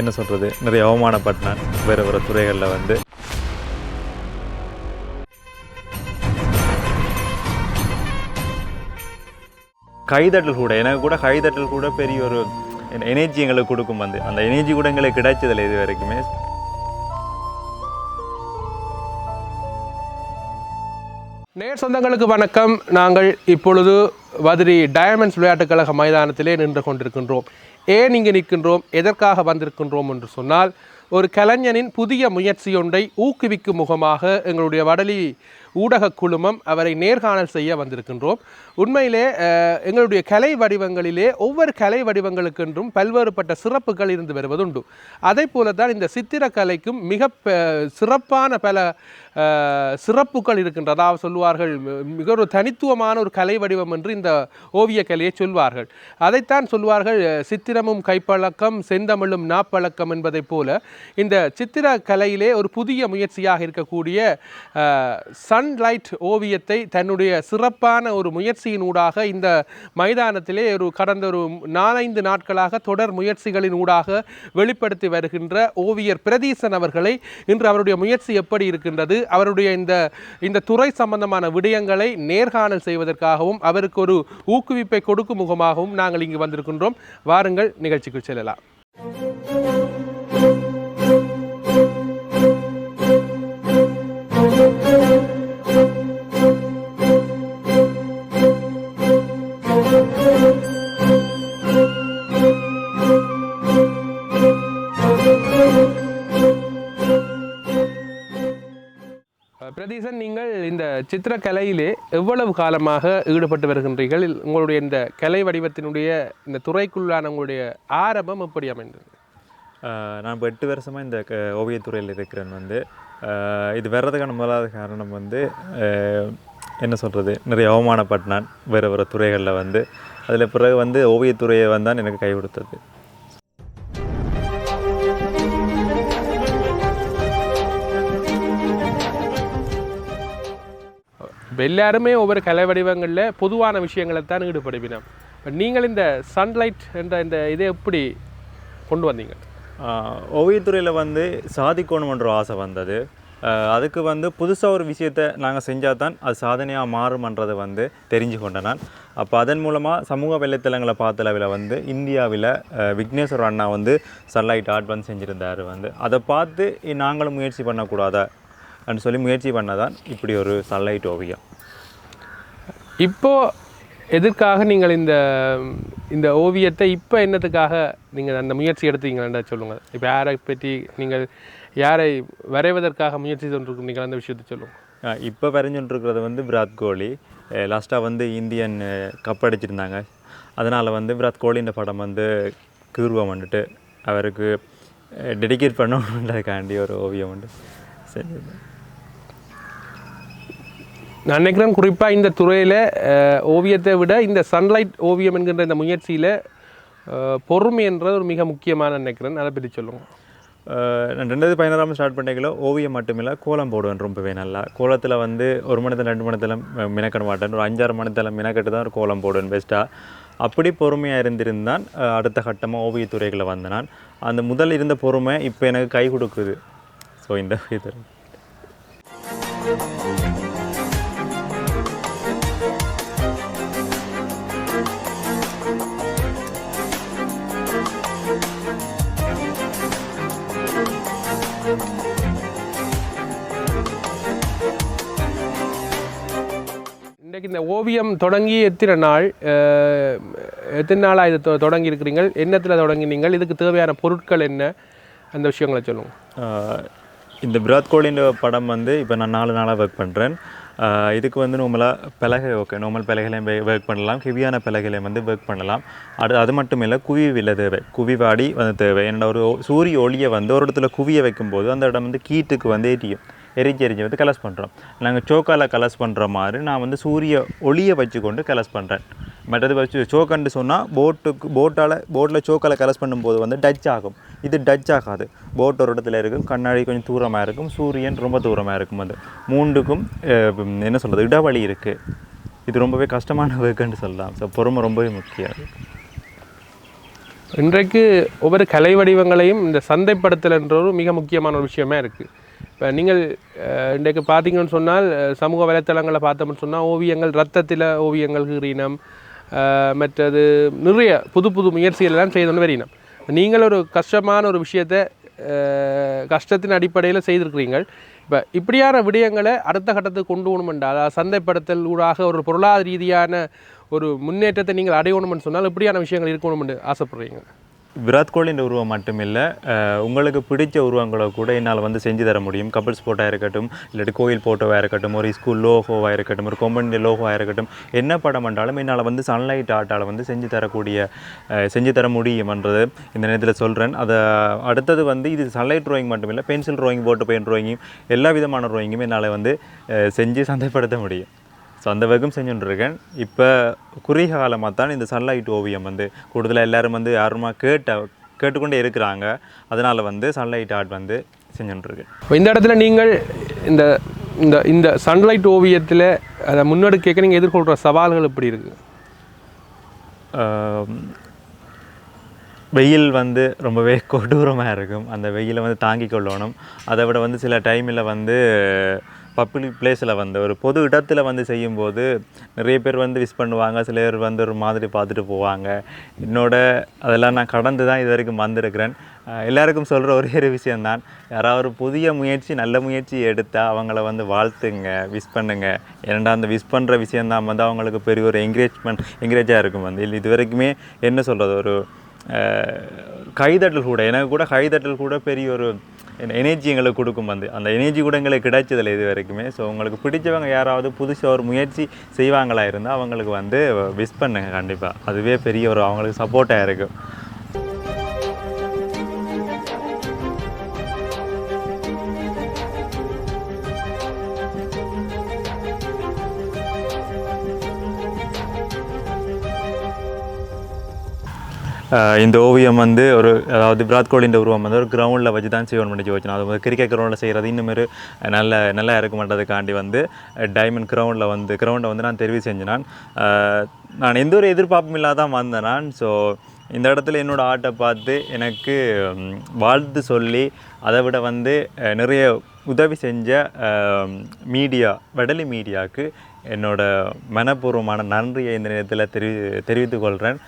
என்ன சொல்கிறது நிறைய அவமானப்பட்டான். வேறு வேறு துறைகளில் வந்து. கைதட்டல் கூட எனக்கு கூட கைதட்டல் கூட பெரிய ஒரு எனர்ஜி எங்களுக்கு கொடுக்கும் வந்து. அந்த எனர்ஜி கூட எங்களுக்கு கிடைச்சதில்லை இது வரைக்குமே. நேர் சொந்தங்களுக்கு வணக்கம். நாங்கள் இப்பொழுது வதிரி டயமண்ட்ஸ் விளையாட்டுக் கழக மைதானத்திலே நின்று கொண்டிருக்கின்றோம். ஏன் இங்கு நிற்கின்றோம்? எதற்காக வந்திருக்கின்றோம் என்று சொன்னால் ஒரு கலைஞனின் புதிய முயற்சியொன்றை ஊக்குவிக்கும் முகமாக எங்களுடைய வடலி ஊடக குழுமம் அவரை நேர்காணல் செய்ய வந்திருக்கின்றோம். உண்மையிலே எங்களுடைய கலை வடிவங்களிலே ஒவ்வொரு கலை வடிவங்களுக்கென்றும் பல்வேறுபட்ட சிறப்புகள் இருந்து வருவதுண்டு. அதே போல தான் இந்த சித்திரக்கலைக்கும் மிக சிறப்பான பல சிறப்புகள் இருக்கின்றது அதாவது சொல்லுவார்கள் மிக ஒரு தனித்துவமான ஒரு கலை வடிவம் என்று இந்த ஓவியக் கலையை சொல்வார்கள். அதைத்தான் சொல்வார்கள் சித்திரமும் கைப்பழக்கம் செந்தமிழும் நாப்பழக்கம் என்பதைப் போல இந்த சித்திர கலையிலே ஒரு புதிய முயற்சியாக இருக்கக்கூடிய சன் சன்லைட் ஓவியத்தை தன்னுடைய சிறப்பான ஒரு முயற்சியினூடாக இந்த மைதானத்திலே ஒரு கடந்த ஒரு நாலைந்து நாட்களாக தொடர் முயற்சிகளின் ஊடாக வெளிப்படுத்தி வருகின்ற ஓவியர் பிரதீசன் அவர்களை இன்று அவருடைய முயற்சி எப்படி இருக்கின்றது அவருடைய இந்த இந்த துறை சம்பந்தமான விடயங்களை நேர்காணல் செய்வதற்காகவும் அவருக்கு ஒரு ஊக்குவிப்பை கொடுக்கும் முகமாகவும் நாங்கள் இங்கு வந்திருக்கின்றோம். வாருங்கள் நிகழ்ச்சிக்கு செல்லலாம். பிரதீசன் நீங்கள் இந்த சித்திரக்கலையிலே எவ்வளவு காலமாக ஈடுபட்டு வருகின்றீர்கள்? உங்களுடைய இந்த கலை வடிவத்தினுடைய இந்த துறைக்குள்ளான உங்களுடைய ஆரம்பம் எப்படி அமைந்தது? நான் இப்போ எட்டு வருஷமாக இந்த க ஓவியத்துறையில் இருக்கிறேன் வந்து. இது வர்றதுக்கான முதலாவது காரணம் வந்து என்ன சொல்கிறது நிறைய அவமானப்பட்டான் வேறு வேறு துறைகளில் வந்து. அதில் பிறகு வந்து ஓவியத்துறையை வந்தான் எனக்கு கை கொடுத்தது. இப்போ எல்லாருமே ஒவ்வொரு கலை வடிவங்களில் பொதுவான விஷயங்களை தான் ஈடுபடுவினோம். இப்போ நீங்கள் இந்த சன்லைட் என்ற இந்த இதை எப்படி கொண்டு வந்தீங்க? ஓவியத்துறையில் வந்து சாதிக்கணுமன்ற ஆசை வந்தது. அதுக்கு வந்து புதுசாக ஒரு விஷயத்தை நாங்கள் செஞ்சால் தான் அது சாதனையாக மாறுமன்றதை வந்து தெரிஞ்சு கொண்டேன் நான் அப்போ அதன் மூலமாக சமூக வலைத்தளங்களை பார்த்த அளவில் வந்து இந்தியாவில் விக்னேஸ்வர் அண்ணா வந்து சன்லைட் ஆர்ட் வந்து செஞ்சுருந்தார் வந்து. அதை பார்த்து நாங்களும் முயற்சி பண்ணக்கூடாதா? அப்படின்னு சொல்லி முயற்சி பண்ணதான் இப்படி ஒரு சன்லைட் ஓவியம். இப்போது எதற்காக நீங்கள் இந்த இந்த ஓவியத்தை இப்போ என்னத்துக்காக நீங்கள் அந்த முயற்சி எடுத்தீங்களா? சொல்லுங்கள். இப்போ யாரை பற்றி நீங்கள் யாரை வரைவதற்காக முயற்சி கொண்டிருக்கிறீங்களா அந்த விஷயத்தை சொல்லுங்கள். இப்போ வரைஞ்சுட்டுருக்கிறது வந்து விராட் கோலி. லாஸ்ட்டாக வந்து இந்தியன் கப் அடிச்சிருந்தாங்க. அதனால் வந்து விராட் கோலின்ற படம் வந்து கீர்வம் வந்துட்டு அவருக்கு டெடிகேட் பண்ணணுன்றதுக்காண்டி ஒரு ஓவியம் உண்டு. சரி. நான் நினைக்கிறேன் குறிப்பாக இந்த துறையில் ஓவியத்தை விட இந்த சன்லைட் ஓவியம் என்கின்ற இந்த முயற்சியில் பொறுமை என்றது ஒரு மிக முக்கியமான நினைக்கிறேன். அதை பற்றி சொல்லுவோம் நான் ரெண்டாவது பதினாறாம் ஸ்டார்ட் பண்ணிக்கல ஓவியம் மட்டுமில்லை கோலம் போடுவேன் ரொம்பவே நல்லா. கோலத்தில் வந்து ஒரு மணித்தலம் ரெண்டு மணி நேரம் மினக்கட மாட்டேன். ஒரு அஞ்சாறு மணி மினக்கட்டு தான் ஒரு கோலம் போடுவேன் பெஸ்ட்டாக அப்படி பொறுமையாக இருந்திருந்தான் அடுத்த கட்டமாக ஓவியத்துறைகளை வந்த நான் அந்த முதல் இருந்த பொறுமை இப்போ எனக்கு கை கொடுக்குது. ஸோ இந்த இன்றைக்கு இந்த ஓவியம் தொடங்கி எத்தனை நாள் எத்தனை நாளாக இது தொ- தொடங்கி இருக்கிறீங்க என்னத்தில் தொடங்கினீங்க இதுக்கு தேவையான பொருட்கள் என்ன? அந்த விஷயங்களை சொல்லுங்கள் இந்த விராட் கோலியின் படம் வந்து இப்போ நான் நாலு நாளாக ஒர்க் பண்ணுறேன் இதுக்கு வந்து நார்மலாக பலகை ஓகே நார்மல் பலகையிலையும் ஒர்க் பண்ணலாம். ஹெவியான பலகையிலையும் வந்து ஒர்க் பண்ணலாம். அது அது மட்டும் இல்லை குவி வில்ல தேவை. குவி வாடி வந்து தேவை. என்னோட ஒரு சூரிய ஒளியை வந்து ஒரு இடத்துல குவிய வைக்கும்போது அந்த இடம் வந்து கீட்டுக்கு வந்து எரியும். எரிஞ்சு எரிஞ்சு வந்து கலர்ஸ் பண்ணுறோம் நாங்கள் சோக்கால கலர்ஸ் பண்ணுற மாதிரி நான் வந்து சூரிய ஒளியை வச்சுக்கொண்டு கலர்ஸ் பண்ணுறேன் மற்றது வச்சு சோக்கண்டு சொன்னால் போட்டுக்கு போட்டால் போட்டில் சோக்கால் கலர்ஸ் பண்ணும்போது வந்து டச் ஆகும். இது டச் ஆகாது. போட் ஒரு இடத்துல இருக்கும் கண்ணாடி கொஞ்சம் தூரமாக இருக்கும் சூரியன் ரொம்ப தூரமாக இருக்கும் அது மூண்டுக்கும் என்ன சொல்கிறது இடவழி இருக்குது இது ரொம்பவே கஷ்டமான ஒர்க்குன்னு சொல்லலாம். ஸோ பொறுமை ரொம்பவே முக்கியம். இன்றைக்கு ஒவ்வொரு கலை வடிவங்களையும் இந்த சந்தைப்படுத்தல் என்ற ஒரு மிக முக்கியமான ஒரு விஷயமா இருக்குது இப்போ நீங்கள் இன்றைக்கு பார்த்தீங்கன்னு சொன்னால் சமூக வலைத்தளங்களை பார்த்தோம்னு சொன்னால் ஓவியங்கள் ரத்தத்தில் ஓவியங்கள் கிரீனம் மற்றது நிறைய புது புது முயற்சிகள் எல்லாம் செய்தோன்னு வரையினம் நீங்கள் ஒரு கஷ்டமான ஒரு விஷயத்தை கஷ்டத்தின் அடிப்படையில் செய்திருக்கிறீங்கள் இப்போ இப்படியான விடயங்களை அடுத்த கட்டத்துக்கு கொண்டு போகணுமெண்டா அதாவது சந்தைப்படுத்தல் ஊடாக ஒரு பொருளாதார ரீதியான ஒரு முன்னேற்றத்தை நீங்கள் அடையணும்னு சொன்னால் இப்படியான விஷயங்கள் இருக்கணும்னு ஆசைப்படுறீங்க? விராட் கோலியின் உருவம் மட்டுமில்லை உங்களுக்கு பிடிச்ச உருவங்களை கூட என்னால் வந்து செஞ்சு தர முடியும். கப்பிள்ஸ் ஃபோட்டோவாக இருக்கட்டும் இல்லாட்டி கோயில் ஃபோட்டோவாக இருக்கட்டும் ஒரு ஸ்கூல் லோகோவாக இருக்கட்டும் ஒரு கொம்பனி லோகோவாக இருக்கட்டும் என்ன படம் பண்ணாலும் என்னால் வந்து சன்லைட் ஆர்ட்டால் வந்து செஞ்சு தரக்கூடிய செஞ்சு தர முடியும்ன்றது இந்த நேரத்தில் சொல்கிறேன் அதை அடுத்தது வந்து இது சன்லைட் ட்ராயிங் மட்டும் இல்லை பென்சில் ட்ராயிங் போட்டு பெயின் ட்ராயிங்கும் எல்லா விதமான ட்ராயிங்குமே என்னால் வந்து செஞ்சு சந்தைப்படுத்த முடியும். ஸோ அந்த வகம் செஞ்சுட்டுருக்கேன். இப்போ குறுகிய காலமாக தான் இந்த சன்லைட் ஓவியம் வந்து கூடுதலாக எல்லாரும் வந்து யாருமா கேட்ட கேட்டுக்கொண்டே இருக்கிறாங்க. அதனால் வந்து சன்லைட் ஆர்ட் வந்து செஞ்சுட்டுருக்கேன். இப்போ இந்த இடத்துல நீங்கள் இந்த இந்த இந்த சன்லைட் ஓவியத்தில் அதை முன்னெடுக்க நீங்கள் எதிர்கொள்கிற சவால்கள் எப்படி இருக்குது வெயில் வந்து ரொம்பவே கொடூரமாக இருக்கும். அந்த வெயிலை வந்து தாங்கி கொள்ளணும். அதை விட வந்து சில டைமில் வந்து பப்ளிக் பிளேஸில் வந்து ஒரு பொது இடத்துல வந்து செய்யும்போது நிறைய பேர் வந்து விஷ் பண்ணுவாங்க. சில பேர் வந்து ஒரு மாதிரி பார்த்துட்டு போவாங்க. என்னோட அதெல்லாம் நான் கடந்து தான் இது வரைக்கும் வந்திருக்கிறேன். எல்லாருக்கும் சொல்கிற ஒரே ஒரு விஷயந்தான் யாராவது ஒரு புதிய முயற்சி நல்ல முயற்சி எடுத்தால் அவங்கள வந்து வாழ்த்துங்க விஷ் பண்ணுங்க. ஏன்னா அந்த விஷ் பண்ணுற விஷயந்தான் வந்து அவங்களுக்கு பெரிய ஒரு என்கரேஜ்மெண்ட் என்கரேஜாக இருக்கும் வந்து. இல்லை இது வரைக்குமே என்ன சொல்கிறது ஒரு கைதட்டல் கூட எனக்கு கூட கைதட்டல் கூட பெரிய ஒரு எனர்ஜி எங்களுக்கு கொடுக்கும் வந்து. அந்த எனர்ஜி கூட எங்களுக்கு கிடைச்சதில்லை இது வரைக்குமே. ஸோ உங்களுக்கு பிடிச்சவங்க யாராவது புதுசாக ஒரு முயற்சி செய்வாங்களா இருந்தால் அவங்களுக்கு வந்து விஷ் பண்ணுங்க கண்டிப்பாக அதுவே பெரிய ஒரு அவங்களுக்கு சப்போர்ட்டாக இருக்கும். இந்த ஓவியம் வந்து ஒரு அதாவது விராட் கோலியின் உருவம் வந்து ஒரு கிரவுண்டில் வச்சு தான் செய்வோம் பண்ணி வச்சணும் அது வந்து கிரிக்கெட் கிரவுண்டில் செய்கிறது இன்னும் நல்ல நல்லா இருக்க மாட்டதுக்காண்டி வந்து டைமண்ட் கிரவுண்டில் வந்து கிரவுண்டை வந்து நான் தெரிவு செஞ்சேன். நான் எந்த ஒரு எதிர்பார்ப்பும் இல்லாத தான் வந்தேன் நான். ஸோ இந்த இடத்துல என்னோடய ஆட்டை பார்த்து எனக்கு வாழ்த்து சொல்லி அதை விட வந்து நிறைய உதவி செஞ்ச மீடியா வடலி மீடியாவுக்கு என்னோடய மனப்பூர்வமான நன்றியை இந்த நேரத்தில் தெரிவி தெரிவித்துக் கொள்கிறேன்